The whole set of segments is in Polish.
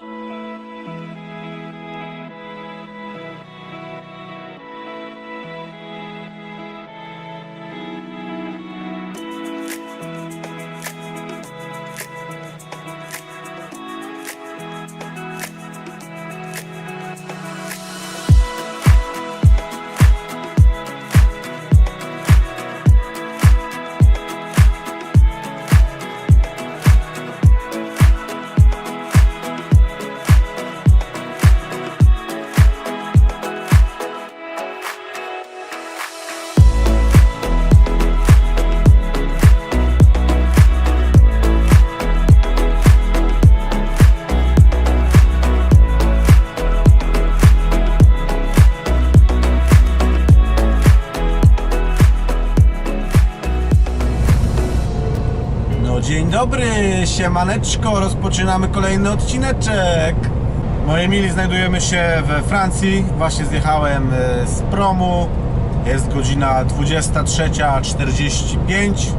No dzień dobry, siemaneczko, rozpoczynamy kolejny odcineczek. Moi mili, znajdujemy się we Francji, właśnie zjechałem e, z promu, jest godzina 23.45,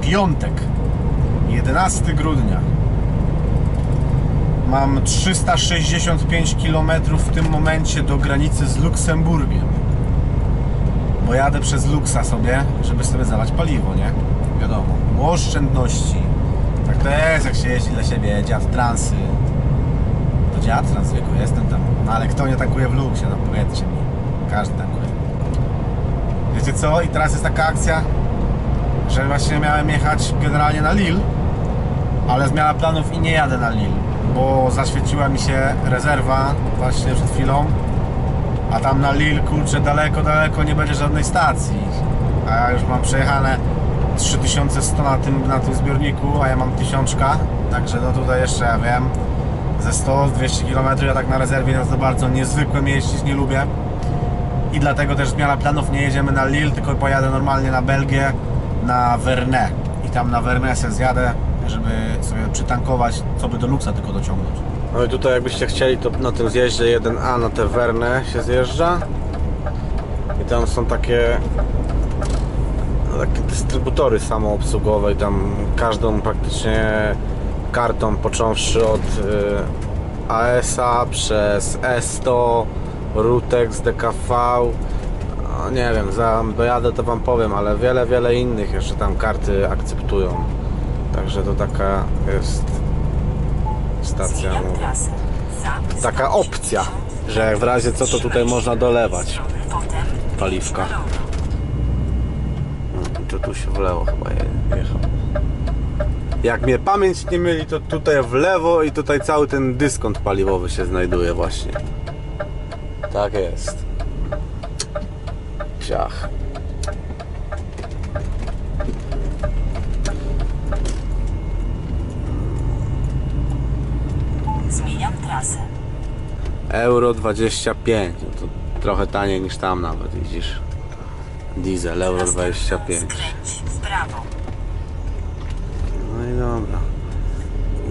piątek, 11 grudnia. Mam 365 km w tym momencie do granicy z Luksemburgiem. Bo jadę przez Luxa sobie, żeby sobie zalać paliwo, nie? Wiadomo, oszczędności. Tak to jest, jak się jeździ dla siebie, dziad transy. To dziad trans wieku, jestem tam. No ale kto nie tankuje w Luxie, no powiedzcie mi. Każdy tankuje. Wiecie co? I teraz jest taka akcja, że właśnie miałem jechać generalnie na Lille, ale zmiana planów i nie jadę na Lille, bo zaświeciła mi się rezerwa właśnie przed chwilą a tam na Lille, kurczę, daleko, daleko nie będzie żadnej stacji. A ja już mam przejechane 3100 na tym, na tym zbiorniku, a ja mam tysiączka. Także no tutaj jeszcze, ja wiem, ze 100-200 km ja tak na rezerwie nie za bardzo niezwykłym jeździć nie lubię. I dlatego też zmiana planów, nie jedziemy na Lille, tylko pojadę normalnie na Belgię, na Vernay. I tam na Vernay se zjadę, żeby sobie przytankować, co by do Luxa tylko dociągnąć. No i tutaj jakbyście chcieli, to na tym zjeździe 1A na te Werne się zjeżdża. I tam są takie takie dystrybutory samoobsługowe i tam każdą praktycznie kartą począwszy od y, ASA przez E100, Rutex, DKV no, nie wiem, za, dojadę to wam powiem, ale wiele, wiele innych jeszcze tam karty akceptują. Także to taka jest stacja. Za taka opcja, że jak w razie co to tutaj można dolewać paliwka. To tu się w lewo chyba je- jechał. Jak mnie pamięć nie myli, to tutaj w lewo i tutaj cały ten dyskont paliwowy się znajduje właśnie. Tak jest. Ciach. Zmieniam trasę. Euro 25. No to trochę taniej niż tam nawet, widzisz. Diesel Euro 25. Skręć w prawo. No i dobra.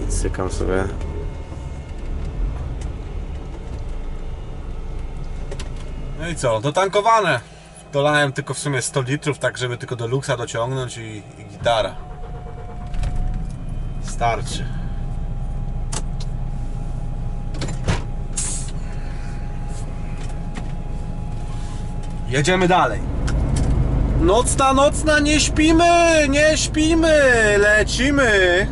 I cykam sobie. No i co, dotankowane. Dolałem tylko w sumie 100 litrów, tak żeby tylko do luksa dociągnąć i, i gitara. Starczy. Jedziemy dalej. Nocna, nocna, nie śpimy, nie śpimy, lecimy.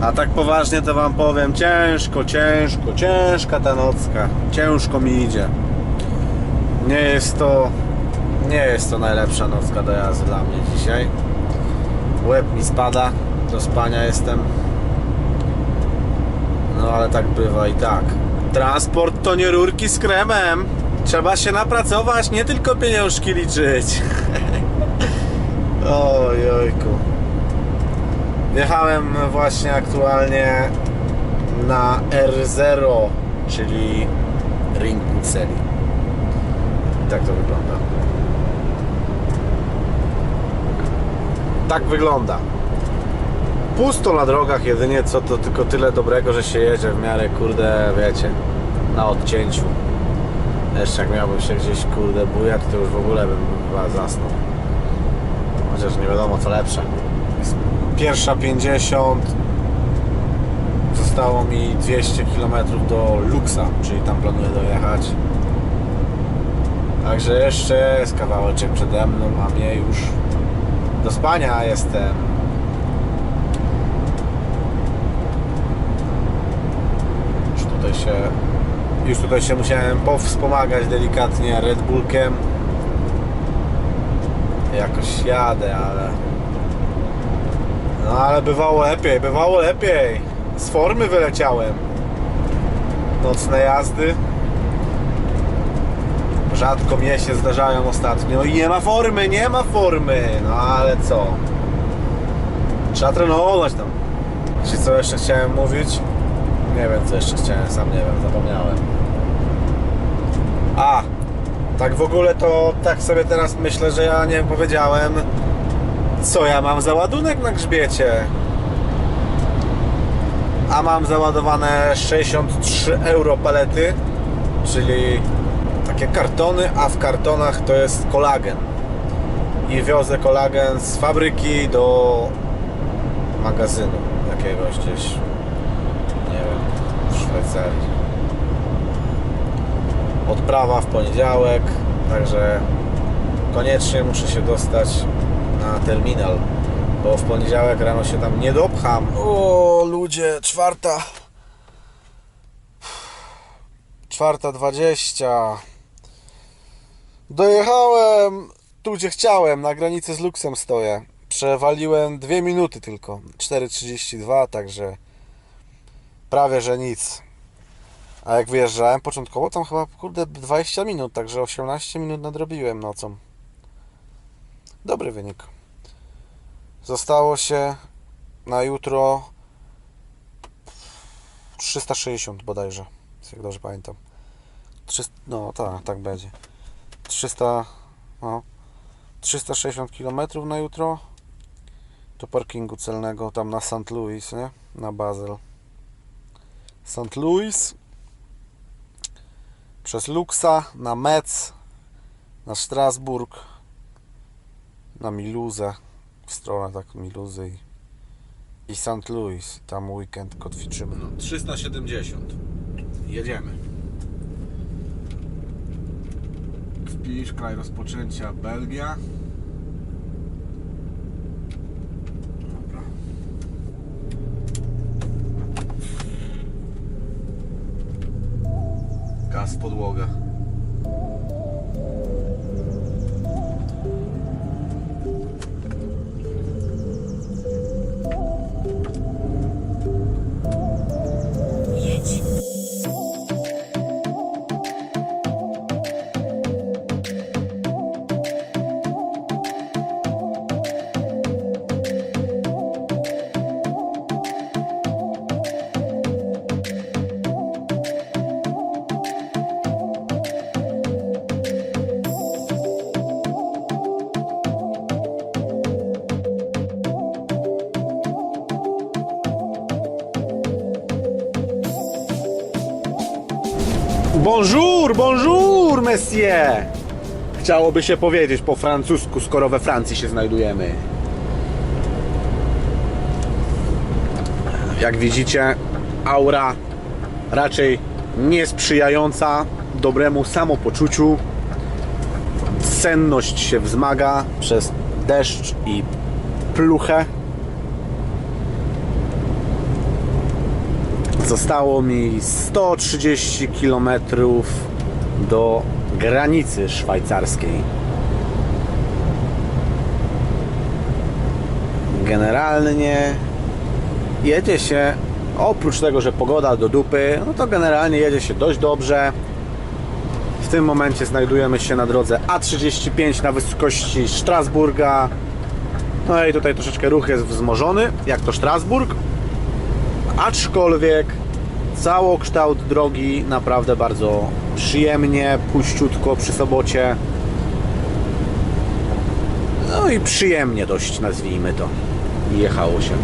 A tak poważnie to wam powiem, ciężko, ciężko, ciężka ta nocka. Ciężko mi idzie. Nie jest to, nie jest to najlepsza nocka do jazdy dla mnie dzisiaj. Łeb mi spada, do spania jestem. No ale tak bywa i tak. Transport to nie rurki z kremem. Trzeba się napracować, nie tylko pieniążki liczyć. Oj, ojku. Wjechałem właśnie aktualnie na R0, czyli ring Puceli. I tak to wygląda. Tak wygląda. Pusto na drogach jedynie co to tylko tyle dobrego, że się jedzie w miarę kurde, wiecie, na odcięciu. Jeszcze jak miałbym się gdzieś kurde bujać, to już w ogóle bym chyba zasnął. Chociaż nie wiadomo co lepsze. Pierwsza 50. Zostało mi 200 km do Luxa, czyli tam planuję dojechać. Także jeszcze jest kawałeczek przede mną, a mnie już do spania jestem. Już tutaj się już tutaj się musiałem powspomagać delikatnie Red Bullkiem. Jakoś jadę, ale no ale bywało lepiej, bywało lepiej. Z formy wyleciałem. Nocne jazdy. Rzadko mnie się zdarzają ostatnio i nie ma formy, nie ma formy. No ale co? Trzeba trenować tam. Czy co jeszcze chciałem mówić? Nie wiem co jeszcze chciałem, sam nie wiem, zapomniałem. A, tak w ogóle to tak sobie teraz myślę, że ja nie powiedziałem co ja mam za ładunek na grzbiecie? A mam załadowane 63 euro palety, czyli takie kartony, a w kartonach to jest kolagen. I wiozę kolagen z fabryki do magazynu jakiegoś gdzieś, Szwajcarii. Odprawa w poniedziałek, także koniecznie muszę się dostać na terminal, bo w poniedziałek rano się tam nie dopcham. O, ludzie, czwarta. Czwarta dwadzieścia. Dojechałem tu, gdzie chciałem, na granicy z Luksem stoję. Przewaliłem dwie minuty tylko, 4.32, także prawie, że nic. A jak wyjeżdżałem początkowo, tam chyba, kurde, 20 minut, także 18 minut nadrobiłem nocą. Dobry wynik. Zostało się na jutro 360 bodajże, jak dobrze pamiętam. 300, no tak, tak będzie. 300, no, 360 km na jutro do parkingu celnego tam na St. Louis, nie? Na Basel. St. Louis przez Luxa na Metz na Strasburg na Miluzę w stronę tak Miluzy i, i St. Louis. Tam weekend kotwiczymy. No, 370 jedziemy. Wpisz kraj rozpoczęcia Belgia Gaz podłoga Bonjour, bonjour, monsieur! Chciałoby się powiedzieć po francusku, skoro we Francji się znajdujemy. Jak widzicie, aura raczej niesprzyjająca dobremu samopoczuciu. Senność się wzmaga przez deszcz i pluchę. Zostało mi 130 km do granicy szwajcarskiej. Generalnie jedzie się, oprócz tego, że pogoda do dupy, no to generalnie jedzie się dość dobrze. W tym momencie znajdujemy się na drodze A35 na wysokości Strasburga. No i tutaj troszeczkę ruch jest wzmożony, jak to Strasburg aczkolwiek całokształt drogi naprawdę bardzo przyjemnie, puściutko przy sobocie. No i przyjemnie dość, nazwijmy to. Jechało się.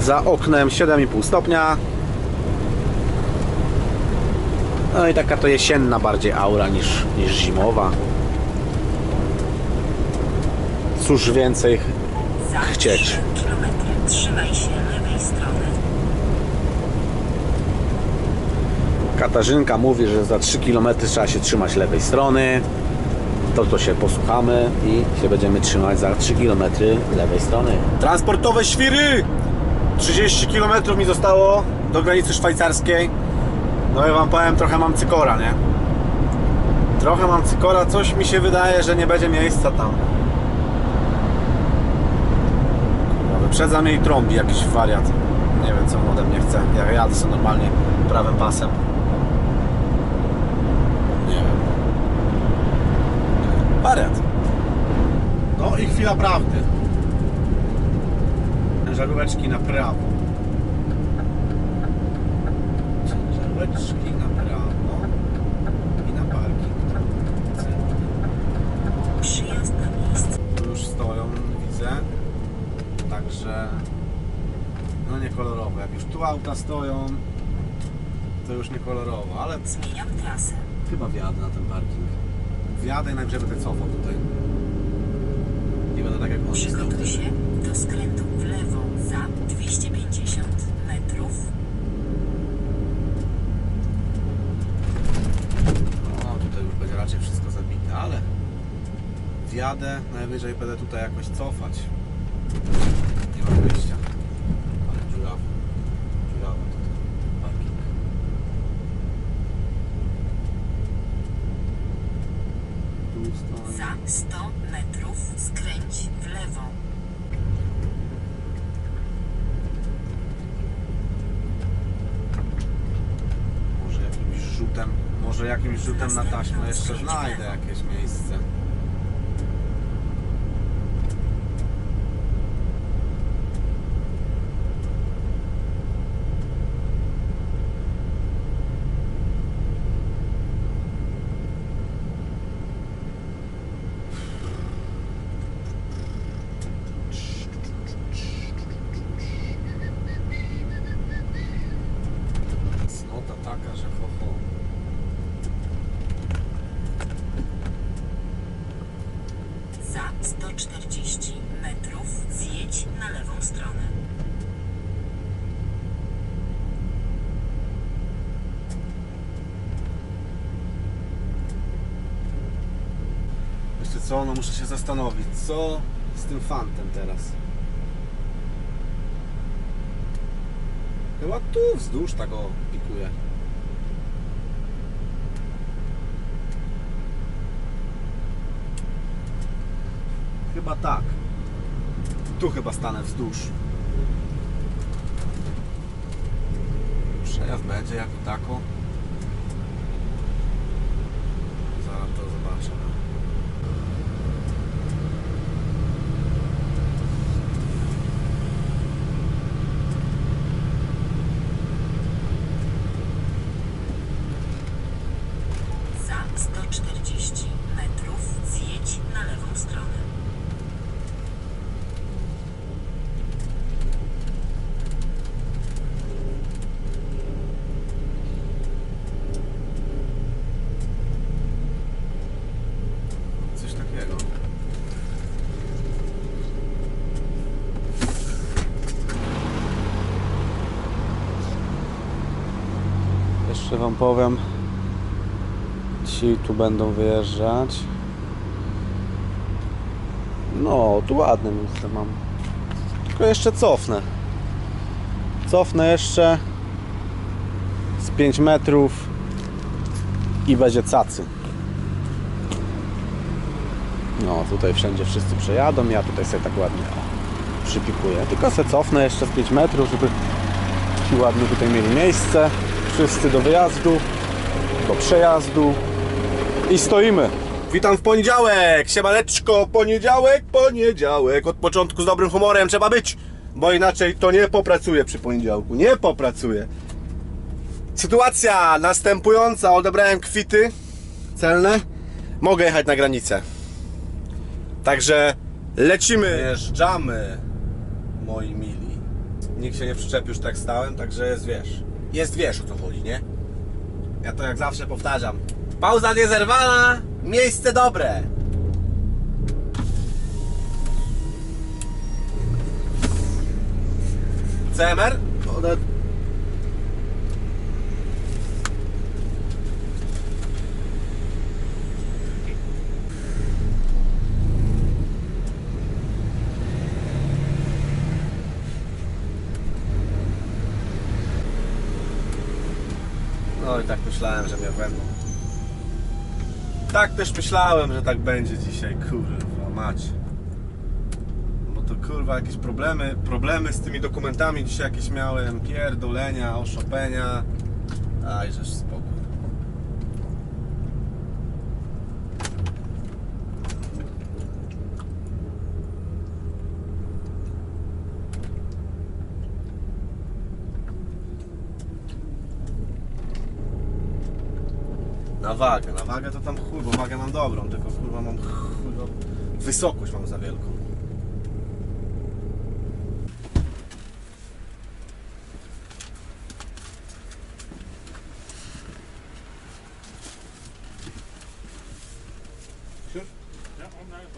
Za oknem 7,5 stopnia. No i taka to jesienna bardziej aura niż, niż zimowa. Cóż więcej chcieć. 3 km trzymaj się lewej strony. Katarzynka mówi, że za 3 km trzeba się trzymać lewej strony. To to się posłuchamy i się będziemy trzymać za 3 km lewej strony. Transportowe świry! 30 km mi zostało do granicy szwajcarskiej. No i wam powiem, trochę mam cykora, nie? Trochę mam cykora, coś mi się wydaje, że nie będzie miejsca tam. Wyprzedza mnie i trąbi jakiś wariat. Nie wiem, co on ode mnie chce. Ja jadę sobie normalnie prawym pasem. Nie wiem. Wariat. No i chwila prawdy. Ciężaróweczki na prawo. Ciężaróweczki na prawo i na parking. Przyjazd na miejsce. Tu już stoją, widzę. Także no nie kolorowo. Jak już tu auta stoją, to już nie kolorowo, ale Zmieniam trasę. chyba wjadę na ten parking. Wjadę i najwyżej będę cofał tutaj. Tak jak Przygotuj się do skrętu w lewo za 250 metrów. No tutaj już będzie raczej wszystko zabite, ale wjadę, najwyżej będę tutaj jakoś cofać. Nie ma wyjścia. Ale dziurawo. Dziurawo tutaj. Parking. Tu stoi. Za 100 metrów skręć w lewo. Może jakimś rzutem, może jakimś rzutem na taśmę jeszcze znajdę jakieś miejsce. Cnota taka, że ho, ho. Za 140 metrów zjedź na lewą stronę. Wiecie co, no muszę się zastanowić, co z tym fantem teraz? Chyba tu wzdłuż tak o pikuje. Chyba tak. Tu chyba stanę wzdłuż. Przejazd będzie jako tako. Zaraz to zobaczę. Za 140 metrów zjedź na lewą stronę. Coś takiego. Jeszcze Wam powiem, ci tu będą wyjeżdżać. No, tu ładne miejsce mam. Tylko jeszcze cofnę. Cofnę jeszcze z 5 metrów i będzie cacy. No, tutaj wszędzie wszyscy przejadą, ja tutaj sobie tak ładnie przypikuję. Tylko se cofnę jeszcze z 5 metrów, żeby ci ładnie tutaj mieli miejsce. Wszyscy do wyjazdu, do przejazdu i stoimy. Witam w poniedziałek! Siemaneczko, poniedziałek, poniedziałek. Od początku z dobrym humorem trzeba być, bo inaczej to nie popracuje przy poniedziałku. Nie popracuje. Sytuacja następująca. Odebrałem kwity celne. Mogę jechać na granicę. Także lecimy. Jeżdżamy, moi mili. Nikt się nie przyczepił, już tak stałem, także jest wiesz jest, wiesz o co chodzi, nie? Ja to jak zawsze powtarzam. Pauza niezerwana, miejsce dobre. CMR? No i tak myślałem, że mnie będą. Tak też myślałem, że tak będzie dzisiaj, kurwa mać. Bo to kurwa jakieś problemy, problemy z tymi dokumentami dzisiaj jakieś miałem, pierdolenia, oszopenia. Aj, żeż spokój. Na wagę, na wagę to tam chuj, bo wagę mam dobrą, tylko kurwa mam chuj, no, wysokość mam za wielką. Ja, oh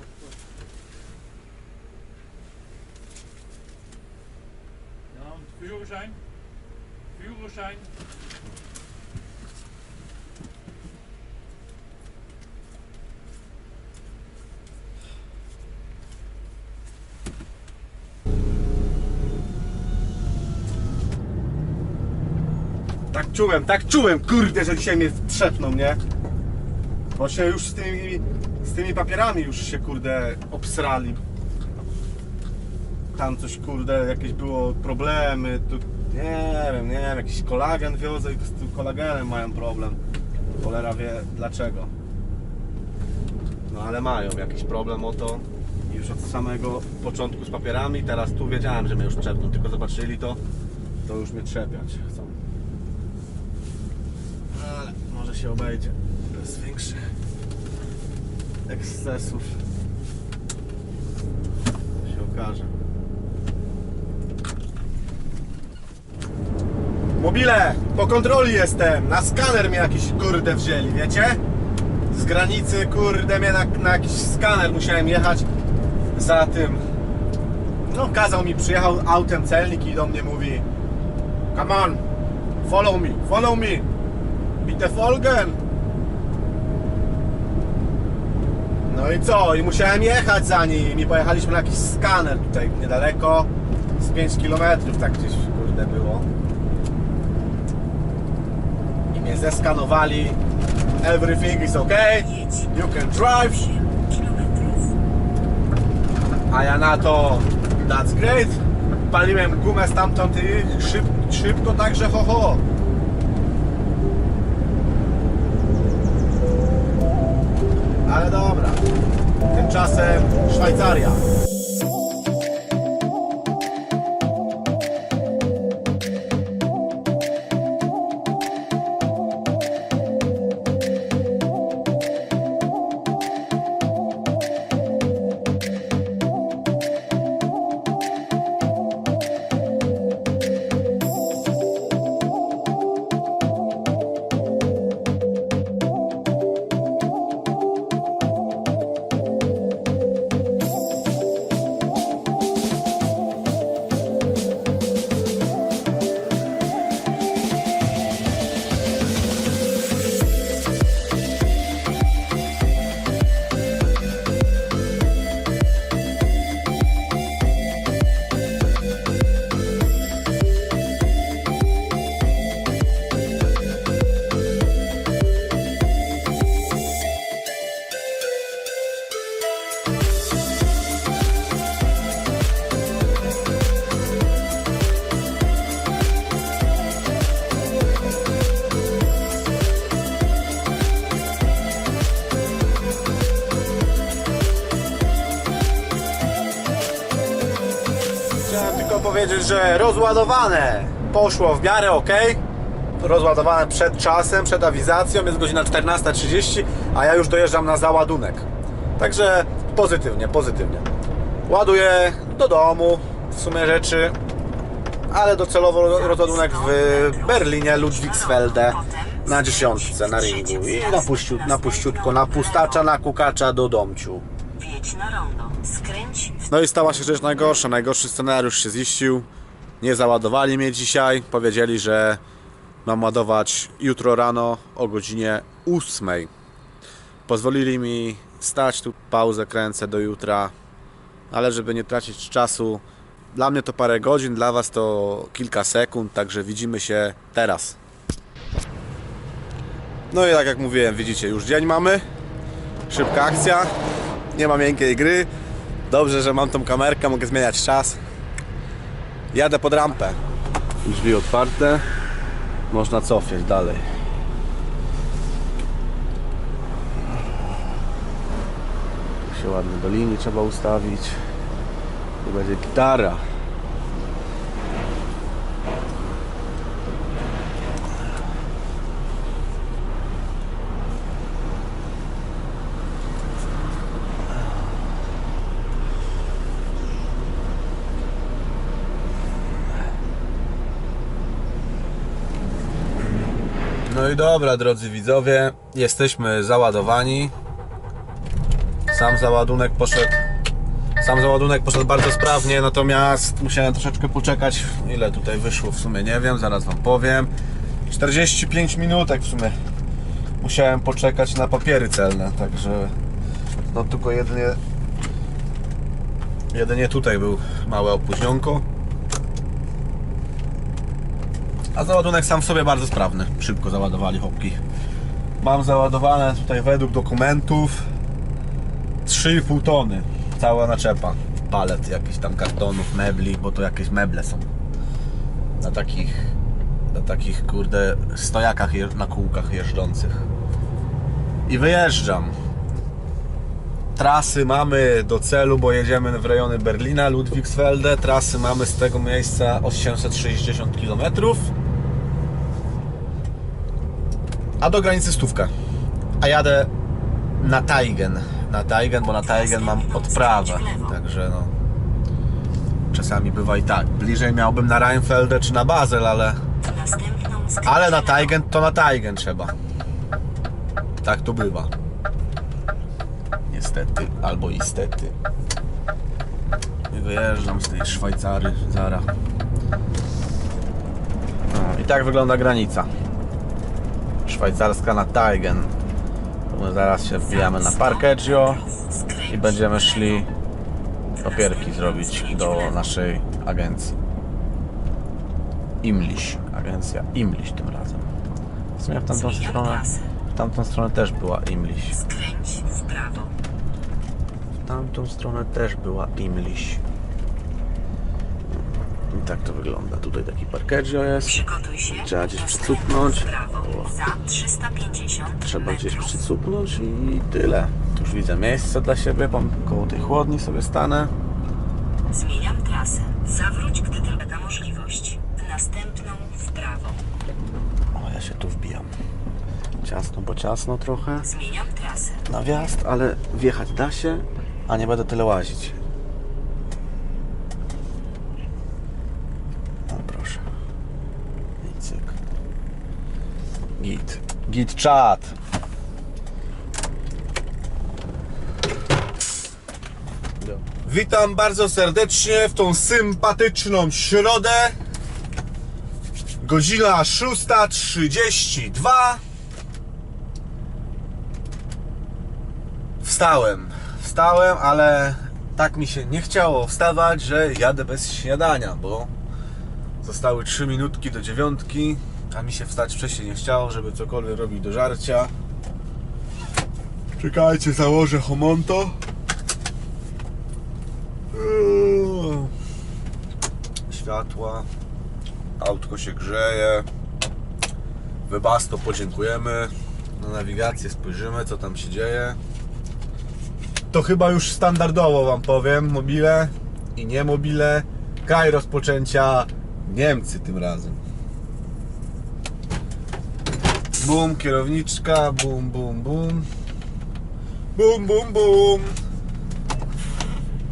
czułem, tak czułem, kurde, że dzisiaj mnie trzepną, nie? Bo się już z tymi, z tymi papierami już się, kurde, obsrali. Tam coś, kurde, jakieś było problemy, tu, nie wiem, nie wiem, jakiś kolagen wiozę i z tym kolagenem mają problem. Cholera wie dlaczego. No ale mają jakiś problem o to. Już od samego początku z papierami, teraz tu wiedziałem, że mnie już trzepną, tylko zobaczyli to, to już mnie trzepiać chcą. Ale może się obejdzie bez większych ekscesów. Się okaże. Mobile! Po kontroli jestem! Na skaner mnie jakiś kurde wzięli, wiecie? Z granicy kurde mnie na, na jakiś skaner musiałem jechać za tym. No kazał mi, przyjechał autem celnik i do mnie mówi Come on, follow me, follow me Bitte folgen No i co? I musiałem jechać za nim. I pojechaliśmy na jakiś skaner tutaj niedaleko. Z 5 km tak gdzieś kurde było. I mnie zeskanowali. Everything is okay. You can drive. 8 kilometrów. a ja na to that's great. Paliłem gumę stamtąd i szyb, szybko także ho ho ale dobra. Tymczasem Szwajcaria tylko powiedzieć, że rozładowane poszło w miarę ok. Rozładowane przed czasem, przed awizacją, jest godzina 14.30, a ja już dojeżdżam na załadunek. Także pozytywnie, pozytywnie. Ładuję do domu w sumie rzeczy, ale docelowo rozładunek w Berlinie, Ludwigsfelde na dziesiątce, na ringu i na, na puściutko, na pustacza, na kukacza do domciu. Wjedź na rondo. Skręć No i stała się rzecz najgorsza. Najgorszy scenariusz się ziścił. Nie załadowali mnie dzisiaj. Powiedzieli, że mam ładować jutro rano o godzinie 8. Pozwolili mi stać tu, pauzę kręcę do jutra, ale żeby nie tracić czasu, dla mnie to parę godzin, dla Was to kilka sekund, także widzimy się teraz. No i tak jak mówiłem, widzicie, już dzień mamy. Szybka akcja, nie ma miękkiej gry. Dobrze, że mam tą kamerkę, mogę zmieniać czas. Jadę pod rampę. Drzwi otwarte, można cofać dalej. Tu się ładnie do linii trzeba ustawić. Tu będzie gitara. I dobra, drodzy widzowie, jesteśmy załadowani. Sam załadunek poszedł. Sam załadunek poszedł bardzo sprawnie, natomiast musiałem troszeczkę poczekać. Ile tutaj wyszło w sumie, nie wiem, zaraz wam powiem. 45 minutek w sumie. Musiałem poczekać na papiery celne, także no tylko jedynie jedynie tutaj był małe opóźnionko. A załadunek sam w sobie bardzo sprawny. Szybko załadowali hopki. Mam załadowane tutaj według dokumentów 3,5 tony. Cała naczepa. Palet jakichś tam kartonów, mebli, bo to jakieś meble są. Na takich, na takich kurde stojakach na kółkach jeżdżących. I wyjeżdżam. Trasy mamy do celu, bo jedziemy w rejony Berlina, Ludwigsfelde. Trasy mamy z tego miejsca 860 km. A do granicy stówka. A jadę na Taigen. Na Taigen, bo na Taigen mam odprawę. Także no. Czasami bywa i tak. Bliżej miałbym na Rheinfeldę czy na Basel, ale. Ale na Taigen to na Taigen trzeba. Tak to bywa. Niestety, albo istety. I wyjeżdżam z tej Szwajcary, zara. No, I tak wygląda granica. Szwajcarska na Taigen. My zaraz się wbijamy na Parkeggio i będziemy szli papierki zrobić do naszej agencji. Imliś. Agencja Imliś tym razem. W sumie w tamtą stronę, w tamtą stronę też była Imliś. Skręć w prawo. W tamtą stronę też była Imliś. I tak to wygląda. Tutaj taki parkeggio jest. Przygotuj się. Trzeba gdzieś przycupnąć. w prawo. Za 350 Trzeba gdzieś przycupnąć i tyle. Tu już widzę miejsce dla siebie. Koło tej chłodni sobie stanę. Zmieniam trasę. Zawróć, gdy tylko taka możliwość. Następną w prawo. O, ja się tu wbijam. Ciasno, bo ciasno trochę. Zmieniam trasę. na wjazd, ale wjechać da się, a nie będę tyle łazić. O proszę. I cyk. Git. Git chat. Witam bardzo serdecznie w tą sympatyczną środę. Godzina 6.32. Wstałem. Wstałem, ale tak mi się nie chciało wstawać, że jadę bez śniadania, bo zostały 3 minutki do dziewiątki, a mi się wstać wcześniej nie chciało, żeby cokolwiek robić do żarcia. Czekajcie, założę homonto. Eee. Światła. Autko się grzeje. Webasto podziękujemy. Na nawigację spojrzymy, co tam się dzieje. To chyba już standardowo Wam powiem. Mobile i nie mobile. Kraj rozpoczęcia Niemcy tym razem. Bum, kierowniczka, bum, bum, bum. Bum, bum, bum.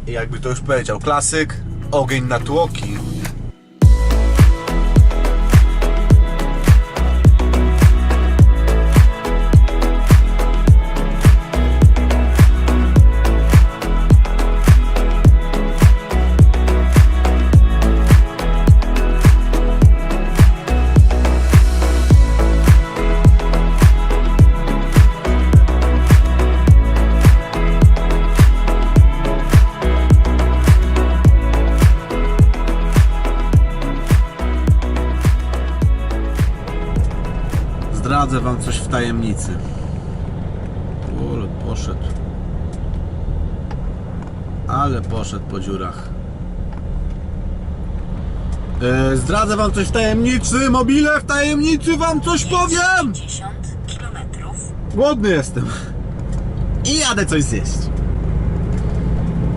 I jakby to już powiedział klasyk, ogień na tłoki. Zdradzę wam coś w tajemnicy. Ule, poszedł. Ale poszedł po dziurach. E, zdradzę wam coś w tajemnicy, mobile w tajemnicy wam coś powiem! 50 kilometrów. Głodny jestem. I jadę coś zjeść.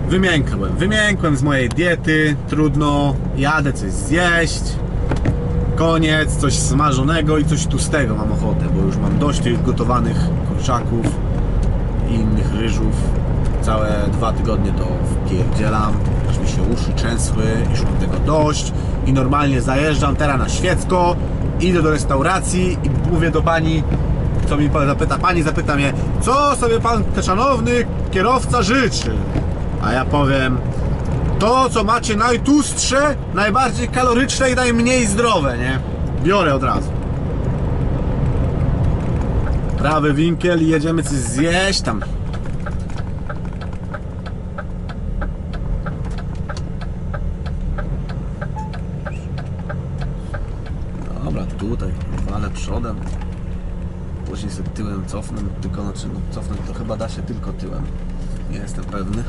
Wymiękłem. Wymiękłem z mojej diety. Trudno. Jadę coś zjeść. Koniec. Coś smażonego i coś tłustego mam ochotę, bo już mam dość tych gotowanych kurczaków i innych ryżów. Całe dwa tygodnie to wpierdzielam, aż mi się uszy trzęsły, już mam tego dość i normalnie zajeżdżam teraz na Świecko, idę do restauracji i mówię do pani, co mi zapyta, pani zapyta mnie, co sobie pan szanowny kierowca życzy? A ja powiem, to co macie najtłustsze, najbardziej kaloryczne i najmniej zdrowe, nie? Biorę od razu. Prawy winkiel i jedziemy coś zjeść tam. Dobra, tutaj, ale przodem. Później sobie tyłem cofnę, tylko znaczy no, cofnąć to chyba da się tylko tyłem. Nie jestem pewny,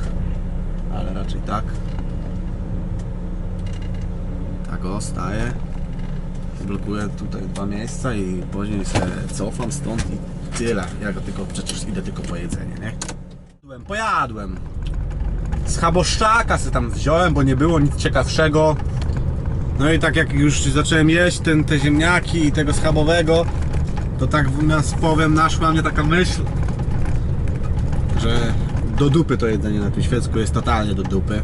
ale raczej tak. Tak o, staję. Blokuję tutaj dwa miejsca i później się cofam stąd i tyle. Ja go tylko, przecież idę tylko po jedzenie, nie? Pojadłem, Pojadłem. Z chaboszczaka sobie tam wziąłem, bo nie było nic ciekawszego. No i tak jak już zacząłem jeść ten, te ziemniaki i tego schabowego, to tak nas powiem naszła mnie taka myśl, że do dupy to jedzenie na tym świecku jest totalnie do dupy.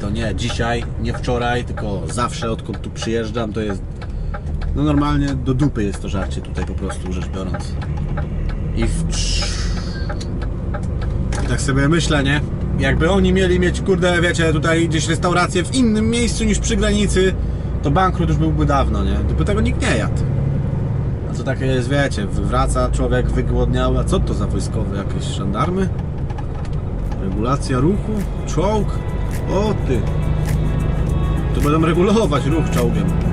To nie dzisiaj, nie wczoraj, tylko zawsze odkąd tu przyjeżdżam to jest no normalnie do dupy jest to żarcie tutaj po prostu rzecz biorąc. I, w... I tak sobie myślę, nie? Jakby oni mieli mieć, kurde, wiecie, tutaj gdzieś restaurację w innym miejscu niż przy granicy, to bankrut już byłby dawno, nie? Tylko tego nikt nie jadł. A co takie jest, wiecie, wraca człowiek wygłodniały, a co to za wojskowe, jakieś żandarmy? Regulacja ruchu? Czołg? O ty! To będą regulować ruch czołgiem.